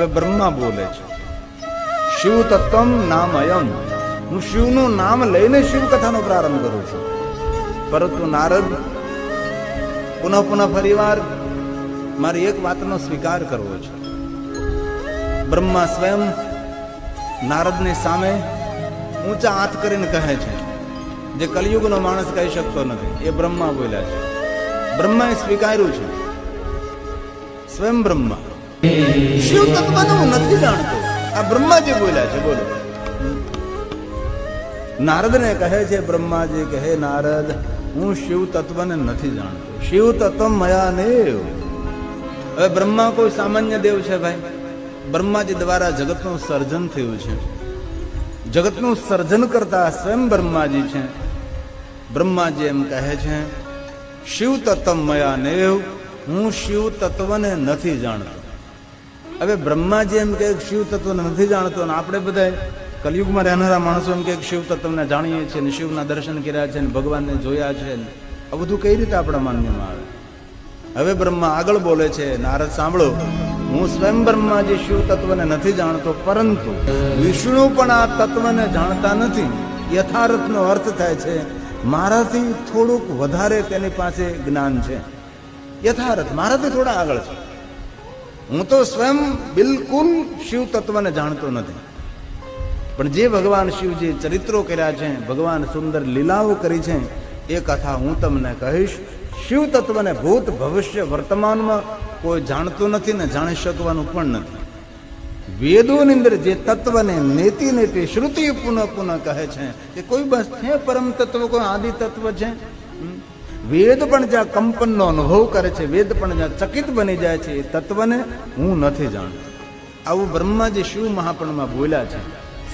હવે બ્રહ્મા બોલે છે. શિવ તત્વમ નામ અયમ હું શિવનું નામ લઈને શિવ કથાનો પ્રારંભ કરું છું. પરંતુ નારદ, પુનઃ પુનઃ ફરીવાર મારી એક વાતનો સ્વીકાર કરવો છે. બ્રહ્મા સ્વયં નારદની સામે ઊંચા હાથ કરીને કહે છે, જે કલયુગનો માણસ કહી શકતો નથી. એ બ્રહ્મા બોલ્યા છે. બ્રહ્માએ સ્વીકાર્યું છે. સ્વયં બ્રહ્મા શિવ તત્વને હું નથી જાણતો? આ બ્રહ્માજી બોલ્યા છે, બોલો. નારદને કહે છે, બ્રહ્માજી કહે, નારદ, હું શિવ તત્વને નથી જાણતો. શિવ તત્વ મયા ને હવે બ્રહ્મા કોઈ સામાન્ય દેવ છે ભાઈ? બ્રહ્માજી દ્વારા જગતનું સર્જન થયું છે. જગતનું સર્જન કરતા સ્વયં બ્રહ્માજી છે. બ્રહ્માજી એમ કહે છે, શિવ તત્વ મયા ને હું શિવ તત્વને નથી જાણતો. હવે બ્રહ્માજી એમ કે શિવ તત્વને નથી જાણતો અને આપણે બધા કલયુગમાં રહેનારા માણસો એમ કે શિવ તત્વને જાણીએ છીએ ને શિવના દર્શન કર્યા છે ને ભગવાનને જોયા છે ને, આ બધું કઈ રીતે આપણા માન્યમાં આવે? હવે બ્રહ્મા આગળ બોલે છે, નારદ સાંભળો, હું સ્વયં બ્રહ્માજી શિવ તત્વને નથી જાણતો, પરંતુ વિષ્ણુ પણ આ તત્વને જાણતા નથી. યથાર્થનો અર્થ થાય છે, મારાથી થોડુંક વધારે તેની પાસે જ્ઞાન છે. યથાર્થ, મારાથી થોડા આગળ છે. હું તો સ્વયં બિલકુલ શિવ તત્વને જાણતો નથી. પણ જે ભગવાન શિવજી ચરિત્રો કર્યા છે, ભગવાન સુંદર લીલાઓ કરી છે, એ કથા હું તમને કહીશ. શિવ તત્વને ભૂત ભવિષ્ય વર્તમાનમાં કોઈ જાણતું નથી ને જાણી શકવાનું પણ નથી. વેદોની અંદર જે તત્વને નેતિ નેતિ શ્રુતિ પુનઃ પુનઃ કહે છે કે કોઈ બસ છે પરમ તત્વ, કોઈ આદિ તત્વ છે? વેદ પણ જ્યાં કંપનનો અનુભવ કરે છે વેદ પણ જ્યાં ચકિત બની જાય છે એ તત્વને હું નથી જાણતો. આવું બ્રહ્માજી શિવ મહાપણમાં બોલ્યા છે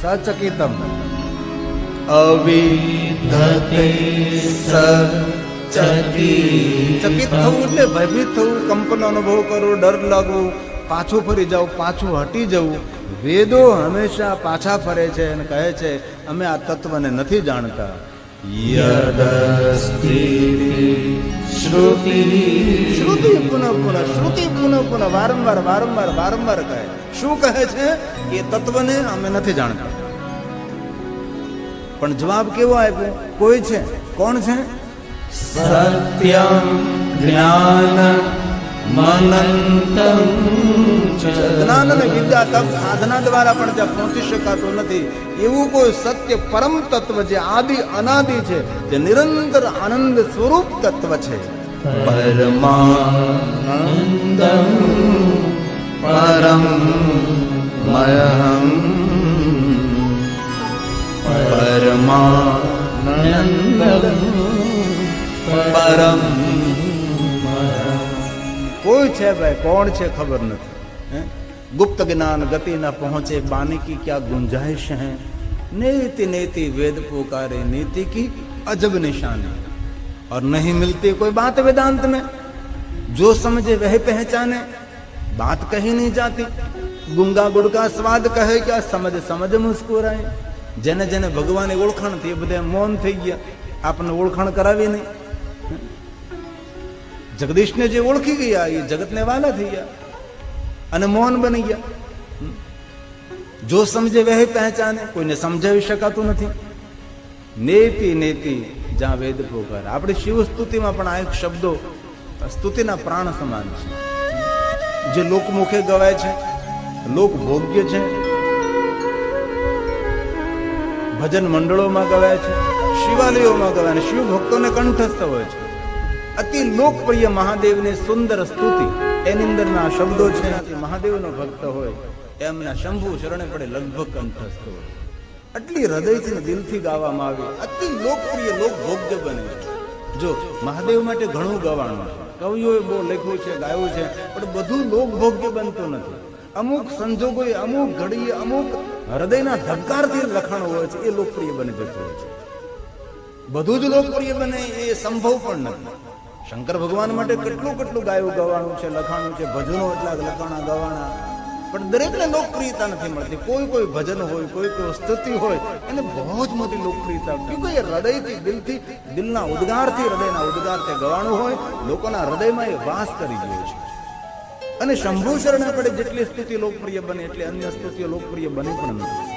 સચકિતમ. અવિધતે ચકિત થવું એટલે ભયભીત થવું કંપનનો અનુભવ કરવો ડર લાગવો પાછું ફરી જવું પાછું હટી જવું. વેદો હંમેશા પાછા ફરે છે અને કહે છે અમે આ તત્વને નથી જાણતા. યદસ્તિ શ્રુતિ શ્રુતિ પુનઃ પુનઃ શ્રુતિ પુનઃ પુનઃ વારંવાર વારંવાર વારંવાર કહે શું કહે છે એ તત્વને અમે નથી જાણતા પણ જવાબ કેવો આપ્યો કોઈ છે કોણ છે સત્યમ જ્ઞાન મનંતમ જ્ઞાન અને વિદ્યા તપ સાધના દ્વારા પણ ત્યાં પહોંચી શકાતું નથી. એવું કોઈ સત્ય પરમ તત્વ જે આદિ અનાદિ છે જે નિરંતર આનંદ સ્વરૂપ તત્વ છે. પરમાનંદમ પરમ મયહમ. પરમાનંદમ પરમ કોઈ છે ભાઈ? કોણ છે ખબર નથી. હે? ગુપ્ત જ્ઞાન गति न पहुंचे बानी की क्या गुंजाइश है नेति नेति वेद पुकारे नीति की अजब निशानी और नहीं मिलती कोई बात वेदांत में जो समझे वह पहचाने बात कही नहीं जाती गुंगा गुड़ का स्वाद कहे क्या समझ समझ મુસ્કુરાય જેને જેને ભગવાનની ઓળખાણ થઈ એ બધા મૌન થઈ ગયા આપણને ઓળખાણ કરાવી નહીં જગદીશને જે ઓળખી ગયા એ જગતને વાલા થઈ ગયા અને મૌન બની ગયા. જો સમજે વહે પહેચાને, કોઈને સમજાવી શકાતું નથી. નેતિ નેતિ, જ્યાં વેદ પોકાર આપણી શિવ સ્તુતિમાં પણ આ એક શબ્દો સ્તુતિના પ્રાણ સમાન છે. જે લોકમુખે ગવાય છે, લોક ભોગ્ય છે, ભજન મંડળોમાં ગવાય છે, શિવાલયોમાં ગવાય અને શિવ ભક્તોને કંઠસ્થ હોય છે. અતિ લોકપ્રિય મહાદેવની સુંદર સ્તુતિ. એની અંદરના શબ્દો છે, એનાથી મહાદેવનો ભક્ત હોય, એમના શંભુ શરણે પડે લગભગ કંઠસ્થ હોય. આટલી હૃદયથી દિલથી ગાવામાં આવી અતિ લોકપ્રિય લોકભોગ્ય બને છે. જો મહાદેવ માટે ઘણું ગવાણું છે. કવિઓએ બહુ લખ્યું છે, ગાયું છે, પણ બધું લોકભોગ્ય બનતું નથી. અમુક સંજોગોએ અમુક ઘડીએ અમુક હૃદયના ધબકારથી લખાણો હોય છે, એ લોકપ્રિય બની જતું હોય છે. બધું જ લોકપ્રિય બને એ સંભવ પણ નથી. શંકર ભગવાન માટે કેટલું કેટલું ગાયું ગવાણું છે, લખાણું છે, ભજનો એટલા લખાણા ગવાણા. પણ દરેકને લોકપ્રિયતા નથી મળતી. કોઈ કોઈ ભજન હોય, કોઈ કોઈ સ્તુતિ હોય, એને બહુ જ મોટી લોકપ્રિયતા કે એ હૃદયથી દિલથી, દિલના ઉદ્ગારથી, હૃદયના ઉદ્ગારથી ગવાણું હોય, લોકોના હૃદયમાં એ વાસ કરી ગયો છે. અને શંભુ શરણ આપણે જેટલી સ્તુતિ લોકપ્રિય બને, એટલે અન્ય સ્તુતિઓ લોકપ્રિય બની પણ નથી.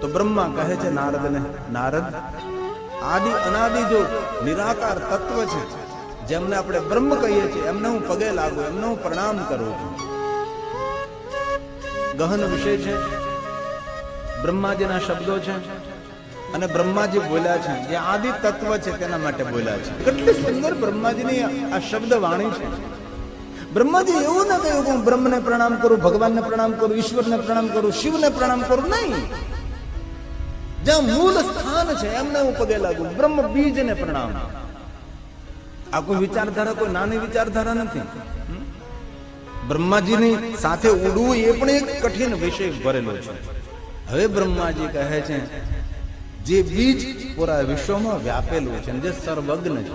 તો બ્રહ્મા કહે છે, નારદને, નારદ આદિ અનાદિ જો નિરાકાર તત્વ છે, જેમને આપણે બ્રહ્મ કહીએ છીએ, એમને હું પગે લાગુ, એમને હું પ્રણામ કરું છું. ગહન વિષય છે, બ્રહ્માજીના શબ્દો છે, અને બ્રહ્માજી બોલ્યા છે, જે આદિ તત્વ છે તેના માટે બોલ્યા છે. કેટલી સુંદર બ્રહ્માજીની આ શબ્દ વાણી છે. બ્રહ્માજી એવું ના કહ્યું કે હું બ્રહ્મને પ્રણામ કરું, ભગવાનને પ્રણામ કરું, ઈશ્વરને પ્રણામ કરું, શિવને પ્રણામ કરું, નહીં. જ્યાં મૂળ સ્થાન છે, એમને હું પગે લાગુ. બ્રહ્મ બીજને પ્રણામ. આ કોઈ વિચારધારા કોઈ નાની વિચારધારા નથી. બ્રહ્માજીની સાથે ઉડવું એ પણ એક કઠિન વિષય ભરેલો છે. હવે બ્રહ્માજી કહે છે, જે બીજ પૂરા વિશ્વમાં વ્યાપેલું છે જે સર્વજ્ઞ છે.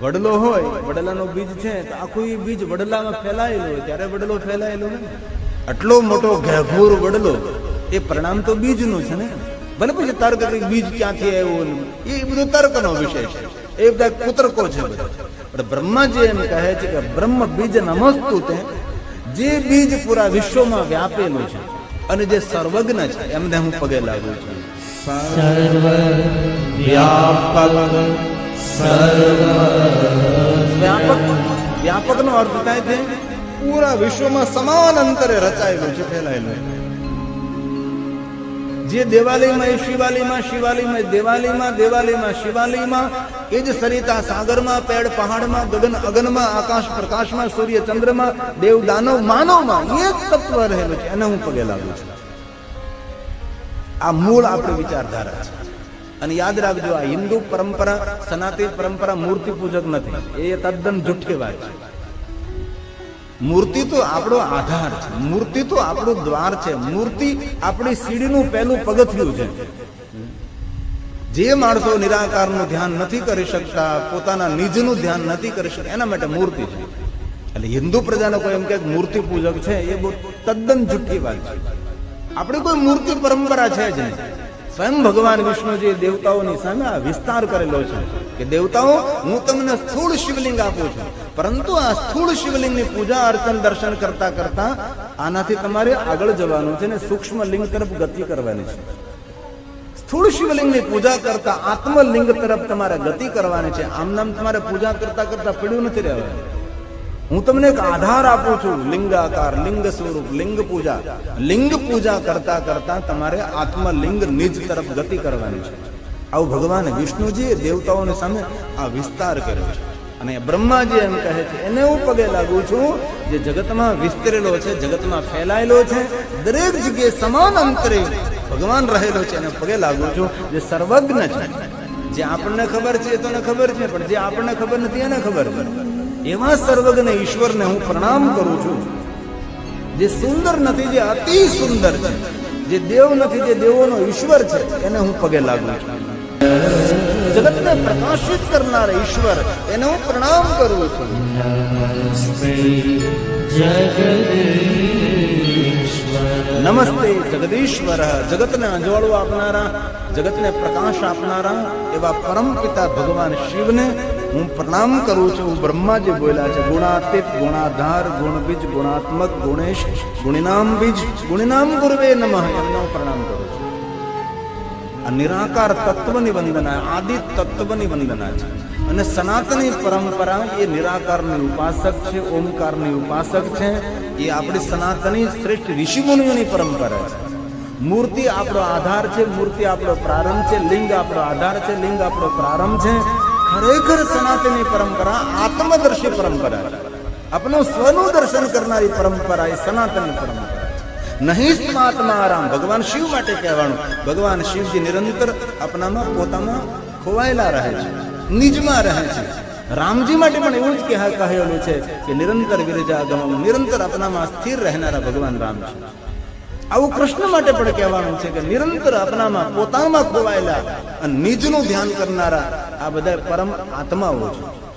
વડલો હોય, વડલાનો બીજ છે, તો આખું એ બીજ વડલામાં ફેલાયેલું હોય, ત્યારે વડલો ફેલાયેલો હોય આટલો મોટો ઘેઘૂર વડલો, એ પ્રણામ તો બીજનું છે ને? ભલે પછી તર્ક બીજ ક્યાંથી આવ્યું એ બધું તર્કનો વિષય છે. એ બધા કુતર્કો છે બધા. પણ બ્રહ્માજી એમ કહે છે કે બ્રહ્મ બીજ નમસ્તુ તે. જે બીજ પૂરા વિશ્વમાં વ્યાપેલું છે અને જે સર્વજ્ઞ છે એમને હું પગે લાગુ છું. સર્વ વ્યાપક સર્વ વ્યાપક વ્યાપકનો અર્થ થાય છે પૂરા વિશ્વમાં સમાન અંતરે રચાયેલું છે ફેલાયેલું છે. જે દેવાલયમાં એ શિવાલયમાં શિવાલયમાં દેવાલયમાં દેવાલયમાં, શિવાલયમાં, એ જ સરિતા સાગરમાં, પેડ પહાડમાં, ગગન અગનમાં, આકાશ પ્રકાશમાં, સૂર્ય ચંદ્રમાં, દેવ દાનવ માનવમાં એક તત્વ રહેલું છે. એને હું પગે લાગુ છું. આ મૂળ આપણી વિચારધારા છે. અને યાદ રાખજો, આ હિન્દુ પરંપરા, સનાતન પરંપરા મૂર્તિ પૂજક નથી. એ તદ્દન જુઠ્ઠી વાત છે. મૂર્તિ તો આપણો આધાર છે. મૂર્તિ તો આપણું દ્વાર છે. મૂર્તિ આપણી સીડીનું પહેલું પગથિયું છે. જે માણસો નિરાકારનું ધ્યાન નથી કરી શકતા, પોતાના નિજનું ધ્યાન નથી કરી શકતા, એના માટે મૂર્તિ છે. એટલે હિન્દુ પ્રજાનો કોઈ એમ કે મૂર્તિ પૂજક છે, એ બહુ તદ્દન જુઠ્ઠી વાત છે. આપણે કોઈ મૂર્તિ પરંપરા છે જ નહીં. સ્વયં ભગવાન વિષ્ણુજી દેવતાઓની સામે વિસ્તાર કરેલો છે કે દેવતાઓ, હું તમને સ્થૂળ શિવલિંગ આપું છું. પરંતુ આ સ્થૂળ શિવલિંગની પૂજા, અર્ચન, દર્શન કરતા કરતા આનાથી તમારે આગળ જવાનું છે ને સૂક્ષ્મ લિંગ તરફ ગતિ કરવાની છે. સ્થૂળ શિવલિંગની પૂજા કરતા આત્મલિંગ તરફ તમારે ગતિ કરવાની છે. આમ નામ તમારે પૂજા કરતા કરતા પડ્યું નથી રહેવાનું. હું તમને એક આધાર આપું છું. લિંગાકાર, લિંગ સ્વરૂપ, લિંગ પૂજા. લિંગ પૂજા કરતા કરતા તમારે આત્મલિંગ નિજ તરફ ગતિ કરવાની છે. આવું ભગવાન વિષ્ણુજીએ દેવતાઓની સામે આ વિસ્તાર કર્યો છે. અને બ્રહ્માજી એમ કહે છે, એને હું પગે લાગુ છું, જે જગતમાં વિસ્તરેલો છે, જગતમાં ફેલાયેલો છે, દરેક જગ્યાએ સમાન અંતરે ભગવાન રહેલો છે, એને પગે લાગુ છું, જે સર્વજ્ઞ છે. જે આપણને ખબર છે, એ તો ખબર છે, પણ જે આપણને ખબર નથી, એને ખબર એવા સર્વજ્ઞ ઈશ્વરને હું પ્રણામ કરું છું, જે સુંદર નથી, જે અતિ સુંદર છે, જે દેવ નથી, જે દેવોનો ઈશ્વર છે, એને હું પગે લાગુ છું. જગતને પ્રકાશિત કરનાર ઈશ્વર એને હું પ્રણામ કરું છું. નમસ્તે જગદીશ્વર. જગતને અંજવાળું આપનારા જગતને પ્રકાશ આપનારા એવા પરમ પિતા ભગવાન શિવને હું પ્રણામ કરું છું. બ્રહ્માજી બોલ્યા છે. ગુણાતીત ગુણાધાર ગુણબીજ ગુણાત્મક ગુણેશ ગુણિનામ બીજ ગુણિનામ ગુરુવે નમઃ. એમનો પ્રણામ કરું છું. આ નિરાકાર તત્વની વંદના આદિ તત્વની વંદના છે. અને સનાતની પરંપરા એ નિરાકારની ઉપાસક છે, ઓમકારની ઉપાસક છે. એ આપણી સનાતની શ્રેષ્ઠ ઋષિમુનિઓની પરંપરા છે. મૂર્તિ આપણો આધાર છે, મૂર્તિ આપણો પ્રારંભ છે, લિંગ આપણો આધાર છે, લિંગ આપણો પ્રારંભ છે. ખરેખર સનાતની પરંપરા આત્મદર્શી પરંપરા છે. આપણું સ્વનું દર્શન કરનારી પરંપરા એ સનાતની પરંપરા નહીં સ્માત્મા આરામ ભગવાન શિવ માટે કહેવાનું. ભગવાન શિવજી નિરંતર આપણામાં પોતામાં ખોવાયેલા રહે છે. નિજમાં રહે છે. રામજી માટે પણ એવું જ કહે- કહેલું છે કે નિરંતર વિરજાગમ નિરંતર આપણામાં સ્થિર રહેનારા ભગવાન રામ છે. આવું કૃષ્ણ માટે પણ કહેવાનું છે કે નિરંતર આપણામાં પોતામાં ખોવાયેલા અને નિજનું ધ્યાન કરનારા આ બધા પરમ આત્માઓ છે.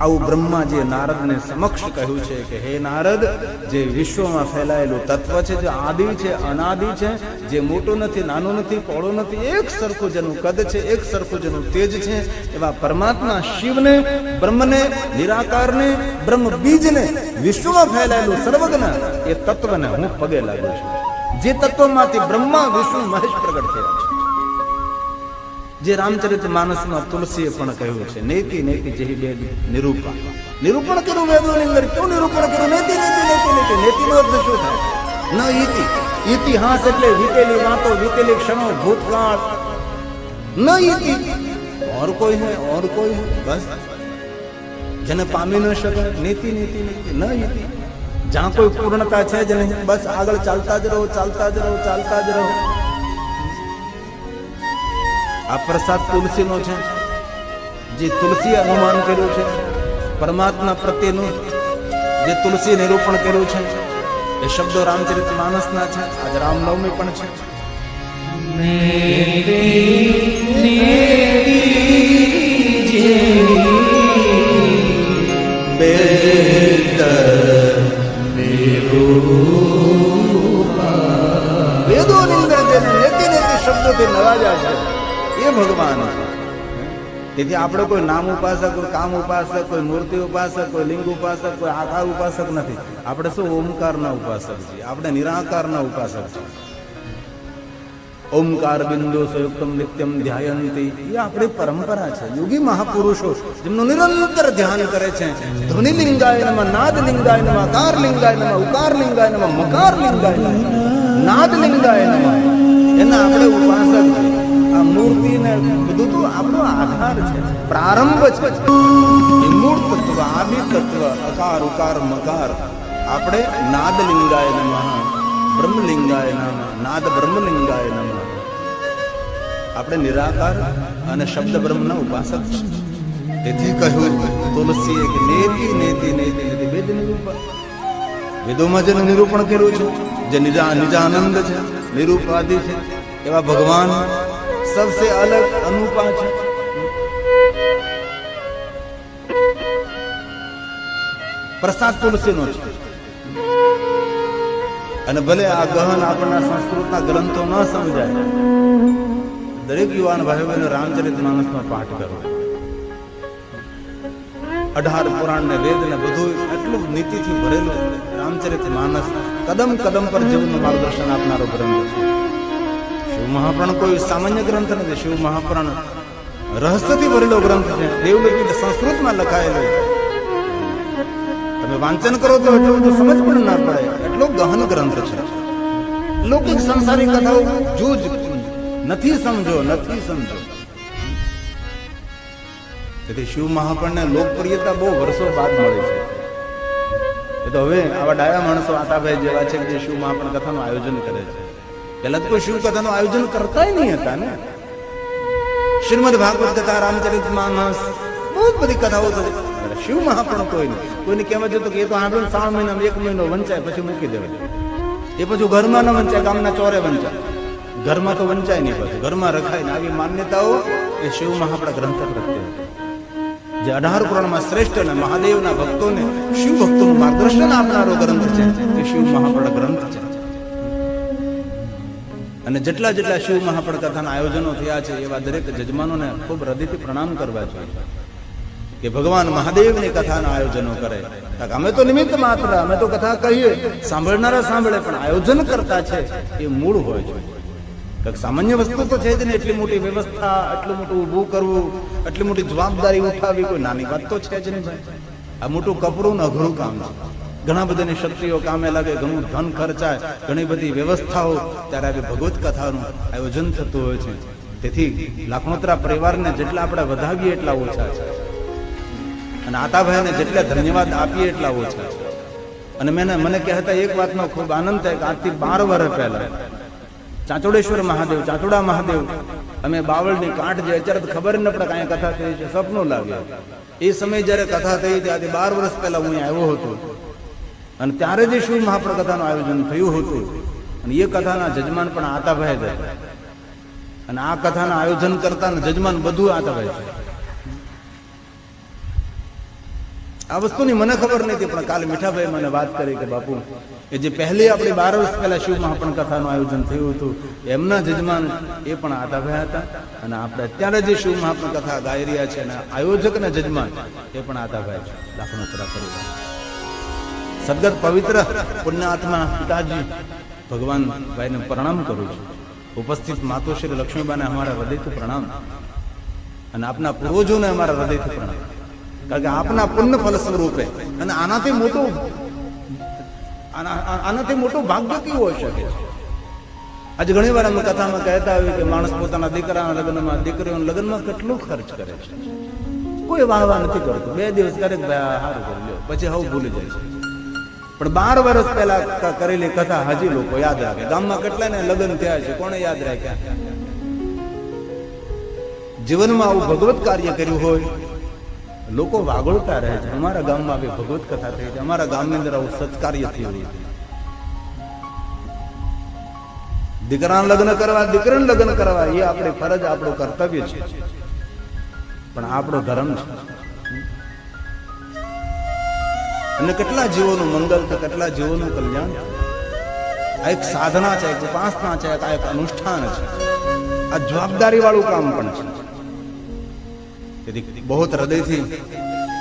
આવું બ્રહ્માજીએ નારદને સમક્ષ કહ્યું છે કે હે નારદ, જે વિશ્વમાં ફેલાયેલું તત્વ છે, જે આદિ છે, અનાદિ છે, જે મોટું નથી, નાનું નથી પોળો નથી, એક સરખું જેનું કદ છે, એક સરખું જેનું તેજ છે, એવા પરમાત્મા શિવને, બ્રહ્મને, નિરાકારને, બ્રહ્મ બીજને, વિશ્વમાં ફેલાયેલું સર્વજ્ઞ, એ તત્વને હું પગે લાગુ છું. જે તત્વમાંથી બ્રહ્મા, વિષ્ણુ, મહેશ પ્રગટ થયા છે. જે રામચરિત માનસમાં તુલસીએ પણ કહ્યું છે, નેતિ નેતિ, જેહી બે નિરૂપણ. નિરૂપણ કર્યું વેદોની અંદર, કેવું નિરૂપણ કર્યું? નેતિ નેતિ નેતિ નેતિ. નેતિનો અર્થ શું થાય? ન ઇતિ ઇતિહાસ એટલે વીતેલી વાતો, વીતેલી ક્ષણો, ભૂતકાળ. ન ઇતિ ઓર કોઈ હે, ઓર કોઈ હે, બસ. જેને પામી ન શકે નીતિ નીતિ નીતિ. ન ઇતિ જ્યાં કોઈ પૂર્ણતા છે જ નહીં, બસ આગળ ચાલતા જ રહો, ચાલતા જ રહો, ચાલતા જ રહો. આ પ્રસાદ તુલસીનો છે, જે તુલસી અનુમાન કર્યું છે, પરમાત્મા પ્રત્યેનું જે તુલસી નિરૂપણ કર્યું છે, એ શબ્દો રામચરિત માનસના છે, આજે રામનવમી પણ છે. વેદોની અંદર જેને શબ્દોથી નવાજા છે એ ભગવાન તેથી આપણે કોઈ નામ ઉપાસક, કોઈ કામ ઉપાસક, કોઈ મૂર્તિ ઉપાસક, કોઈ લિંગ ઉપાસક, કોઈ આકાર ઉપાસક નથી. આપણે શું ઓમકારના ઉપાસક છીએ? આપણે નિરાકારના ઉપાસક છીએ. ઓમકાર બિંદુ સંયુક્તમ નિત્યમ ધ્યાયંતી. એ આપણી પરંપરા છે. યોગી મહાપુરુષો જેમનું નિરંતર ધ્યાન કરે છે. ધ્વનિ લિંગાયનમાં નાદ લિંગાય નમઃ લિંગાયનમાં લિંગાય નમઃ ઉકાર લિંગાયનમાં મકાર લિંગાયનમાં નાદ લિંગાયનમાં એના આપણે ઉપાસક. આ મૂર્તિ ને બધું તો આપણો આધાર છે, પ્રારંભ છે. મૂળ તત્વ આદિ તત્વ અકાર, ઉકાર, મકાર. આપણે નાદ લિંગાય નમઃ, બ્રહ્મલિંગાય નમઃ નાદ બ્રહ્મલિંગાય નમઃ. આપણે નિરાકાર અને શબ્દ બ્રહ્મના ઉપાસક છે તેથી કહ્યું તુલસી એક નેતિ નેતિ નેતિ નેતિ, વેદ વેદોમાં જેનું નિરૂપણ કર્યું છે, જે નિજા, નિજાનંદ છે, નિરૂપાદી છે, એવા ભગવાન સબસે અલગ અનુપા છે પ્રસાદ તુલસીનો છે અને ભલે આ ગહન આપણના સંસ્કૃતના ગ્રંથો ન સમજાય, દરેક યુવાન ભાઈ બહેનો રામચરિત માનસનો પાઠ કરવો અઢાર પુરાણ ને વેદ ને બધું એટલું નીતિથી ભરેલું રામચરિત માનસ કદમ કદમ પર જીવનનું માર્ગદર્શન આપનારો ગ્રંથ છે. શિવ મહાપુરાણ કોઈ સામાન્ય ગ્રંથ નથી. શિવ મહાપુરાણ રહસ્યથી ભરેલો ગ્રંથ છે. દેવલિપી સંસ્કૃતમાં લખાયેલો તમે વાંચન કરો તો એટલું બધું સમજ પણ ના પડે. એટલો ગહન ગ્રંથ છે. લૌકિક સંસારી કથાઓ જૂજ નથી સમજો નથી સમજો. તેથી શિવ મહાપણને લોકપ્રિયતા બહુ વર્ષો બાદ મળે છે. એ તો હવે આવા ડાયા માણસો આતાભાઈ જેવા છે જે શિવ મહાપણ કથાનું આયોજન કરે છે. પહેલા તો કોઈ શિવ કથાનું આયોજન કરતા નહીં હતા ને. શ્રીમદ ભાગવત કથા રામચરિત માનસ, બહુ જ બધી કથાઓ તો શિવ મહાપણ કોઈ નહીં. કોઈને કહેવા જતો કે એ તો આપણે ત્રણ મહિના એક મહિનો વંચાય, પછી મૂકી દેવાય. એ પછી ઘરમાં ન વંચાય, ગામના ચોરે વંચાય. ઘરમાં તો વંચાય નહીં પછી. ઘરમાં રખાય ને આવી માન્યતાઓ એ શિવ મહાપણા ગ્રંથ પ્રત્યે જે અઢાર પુરાણમાં શ્રેષ્ઠ અને મહાદેવના ભક્તોને શિવ ભક્તોનું માર્ગદર્શન આપનારો ગ્રંથ છે. એ શિવ મહાપણ ગ્રંથ છે. અને જેટલા જેટલા શિવ મહાપણ કથાના આયોજનો થયા છે, એવા દરેક જજમાનોને ખૂબ હૃદયથી પ્રણામ કરવા જોઈએ કે ભગવાન મહાદેવની કથાના આયોજનો કરે. અમે તો નિમિત્ત માત્ર, અમે તો કથા કહીએ. સાંભળનારા સાંભળે, પણ આયોજન કરતા છે, એ મૂળ હોય છે. સામાન્ય વસ્તુ તો છે જ ને, એટલી મોટી વ્યવસ્થા, એટલું મોટું ઊભું કરવું, એટલી મોટી જવાબદારી ઉઠાવી કોઈ નાની વાત તો છે જ નહીં આ મોટું કપરું ને અઘરું કામ છે. ઘણા બધાની શક્તિઓ કામે લાગે, ઘણું ધન ખર્ચાય, ઘણી બધી વ્યવસ્થાઓ. ત્યારે આવી ભગવત કથાનું આયોજન થતું હોય છે. તેથી લાખણોતરા પરિવારને જેટલા આપણે વધાવીએ એટલા ઓછા છે. અને આતાભાઈને જેટલા ધન્યવાદ આપીએ એટલા ઓછા છે. અને મેં મને કહેતા એક વાતનો ખૂબ આનંદ થાય કે આજથી બાર વર્ષ પહેલા ચાંચોડેશ્વર મહાદેવ ચાંચોડા મહાદેવ, અમે બાવળની કાંઠ જે અત્યારે ખબર ન પડે કાંઈ કથા થઈ છે, સપનું લાગ્યું એ સમયે જ્યારે કથા થઈ ત્યારે બાર વર્ષ પહેલા હું આવ્યો હતો. અને ત્યારે જે શિવ મહાપ્રકથાનું આયોજન થયું હતું. અને એ કથાના જજમાન પણ આતાભાઈ જ હતા અને આ કથાના આયોજન કરતા જજમાન બધું આતાભાઈ છે. આ વસ્તુની મને ખબર નથી, પણ કાલે મીઠાભાઈ મને વાત કરી કે, બાપુ કે જે પહેલી આપણી બાર વર્ષ પહેલા શિવ મહાપણ કથાનું આયોજન થયું હતું, એમના જજમાન એ પણ આતાભાઈ હતા. અને આપણે અત્યારે જે શિવ મહાપણ કથા ગાઈ રહ્યા છે અને આયોજક અને જજમાન એ પણ આતાભાઈ છે. લાખનો તરા પરિવાર સદગત પવિત્ર પુણ્યાત્મા પિતાજી, ભગવાન ભાઈને પ્રણામ કરું છું. ઉપસ્થિત માતોશ્રી લક્ષ્મીબાને અમારા હૃદયથી પ્રણામ. અને આપના પૂર્વજોને અમારા હૃદયથી પ્રણામ. કારણ કે આપના પુણ્ય ફલ સ્વરૂપે અને આનાથી મોટું આનાથી મોટું ભાગ્ય કેવું હોઈ શકે છે? આજે ઘણી વાર અમે કથામાં કહેતા આવ્યું કે માણસ પોતાના દીકરાના લગ્નમાં દીકરીઓના લગ્નમાં કેટલો ખર્ચ કરે છે? કોઈ વાહ વાહ નથી કરતું. બે દિવસ કરે કે ભાઈ સારું કરી લો પછી હવે ભૂલી જાય છે. પણ બાર વર્ષ પહેલા કરેલી કથા હજી લોકો યાદ રાખે. ગામમાં કેટલા ને લગ્ન થયા છે, કોણે યાદ રાખ્યા? જીવનમાં આવું ભગવત કાર્ય કર્યું હોય, લોકો વાગોળતા રહે છે. અમારા ગામમાં આવી ભગવત કથા થઈ છે. અમારા ગામની અંદર આવું સત્કાર્ય થયું દીકરાના લગ્ન કરવા, દીકરાને લગ્ન કરવા, એ આપણી ફરજ, આપણું કર્તવ્ય છે. પણ આપણો ધર્મ છે. અને કેટલા જીવોનું મંગલ કે કેટલા જીવોનું કલ્યાણ? આ એક સાધના છે, એક ઉપાસના છે, આ એક અનુષ્ઠાન છે. આ જવાબદારી વાળું કામ પણ છે. તેથી બહુ હૃદયથી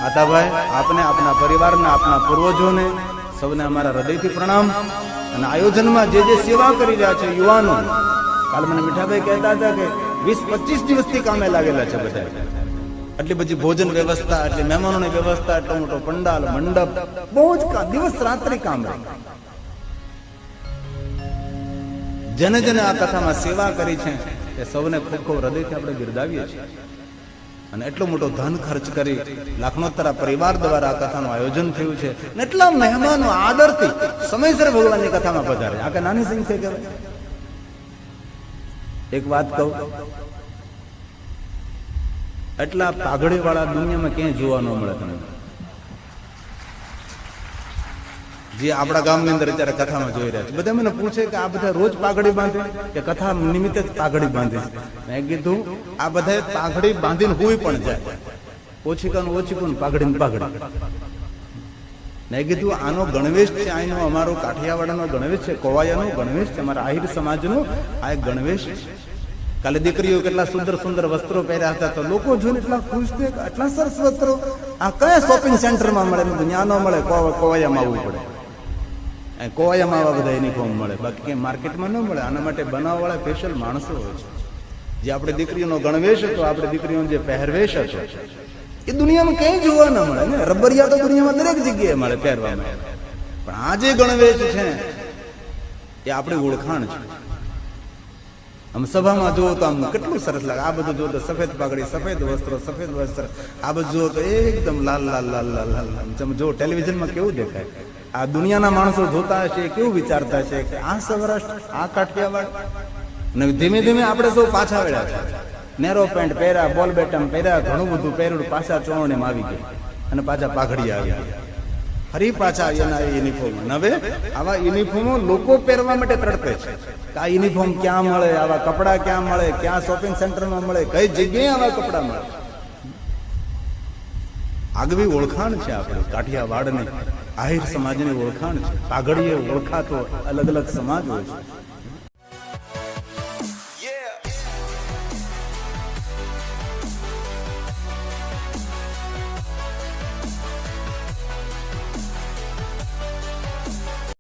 આતાભાઈ આપને, આપના પરિવારને, આપના પૂર્વજોને, સૌને અમારા હૃદયથી પ્રણામ. અને આયોજનમાં જે જે સેવા કરી રહ્યા છે યુવાનો, કાલ મને મીઠાભાઈ કહેતા હતા કે વીસ પચીસ દિવસથી કામે લાગેલા છે બધા આટલી બધી ભોજન વ્યવસ્થા, આટલી મહેમાનોની વ્યવસ્થા એટલો મોટો પંડાલ, મંડપ, બહુ જ દિવસ રાત્રિ કામ રહે. જેને જેને આ કથામાં સેવા કરી છે, એ સૌને ખૂબ ખૂબ હૃદયથી આપણે બિરદાવીએ છીએ. અને એટલો મોટો ધન ખર્ચ કરી લાખનોત્તરા પરિવાર દ્વારા આ કથાનું આયોજન થયું છે. અને એટલા મહેમાનો આદરથી સમયસર ભગવાનની કથામાં પધારે આ કે નાની સંખ્યા કહેવાય? એક વાત કહું એટલા પાઘડી વાળા દુનિયામાં ક્યાંય જોવા ન મળે તમને? જે આપણા ગામની અંદર અત્યારે કથામાં જોઈ રહ્યા છે. બધા મને પૂછે કે આ બધા રોજ પાઘડી બાંધે કે કથા નિમિત્તે જ પાઘડી બાંધે મેં કીધું, આ બધા પાઘડી બાંધીને હોય પણ જાય. ઓછી કાન ઓછી કોણ પાઘડી. પાઘડી મેં કીધું, આનો ગણવેશ છે આનો અમારો કાઠિયાવાડાનો ગણવેશ છે, કોવાયાનો ગણવેશ છે, અમારા આહિર સમાજનો આ ગણવેશ છે. કાલે દીકરીઓ કેટલા સુંદર સુંદર વસ્ત્રો પહેર્યા હતા તો લોકો જોઈને એટલા ખુશ થયા કે આટલા સરસ વસ્ત્રો આ કયા શોપિંગ સેન્ટરમાં મળે? કીધું, ન મળે કોવા- કોવાયામાં આવવું પડે. કોવાયામાં આવા બધા યુનિફોર્મ મળે. બાકી ક્યાંય માર્કેટમાં ન મળે. આના માટે બનાવવાળા સ્પેશિયલ માણસો હોય છે. જે આપણે દીકરીઓનો ગણવેશ હતો આપણે દીકરીઓનો જે પહેરવેશ હતો એ દુનિયામાં ક્યાંય જોવા ન મળે ને? રબરિયા તો દુનિયામાં દરેક જગ્યાએ મળે પહેરવામાં. પણ આ જે ગણવેશ છે એ આપણી ઓળખાણ છે. આમ સભામાં જુઓ તો આમ કેટલું સરસ લાગે. આ બધું જુઓ તો સફેદ પાઘડી, સફેદ વસ્ત્રો, સફેદ વસ્ત્ર. આ બધું જુઓ તો એકદમ લાલ લાલ લાલ લાલ લાલ લાલ. તમે ટેલિવિઝનમાં કેવું દેખાય? આ દુનિયાના માણસો જોતા હશે, કેવું વિચારતા હશે કે આ સૌરાષ્ટ્ર, આ કાઠિયાવાડ? અને ધીમે ધીમે આપણે સૌ પાછા વળ્યા છે. નેરો પેન્ટ પહેર્યા, બોલ બેટમ પહેર્યા, ઘણું બધું પહેર્યું, પાછા ચોરણીમાં આવી ગયા. અને પાછા પાઘડી આવી ગયા ફરી પાછા યુનિફોર્મ હવે આવા યુનિફોર્મો લોકો પહેરવા માટે તડપે છે. કે આ યુનિફોર્મ ક્યાં મળે, આવા કપડાં ક્યાં મળે, ક્યાં શોપિંગ સેન્ટરમાં મળે, કઈ જગ્યાએ આવા કપડા મળે? આગવી ઓળખાણ છે આપણે, કાઠિયાવાડની. આહિર સમાજની ઓળખાણ છે. પાઘડીએ ઓળખાતો અલગ અલગ સમાજ હોય છે.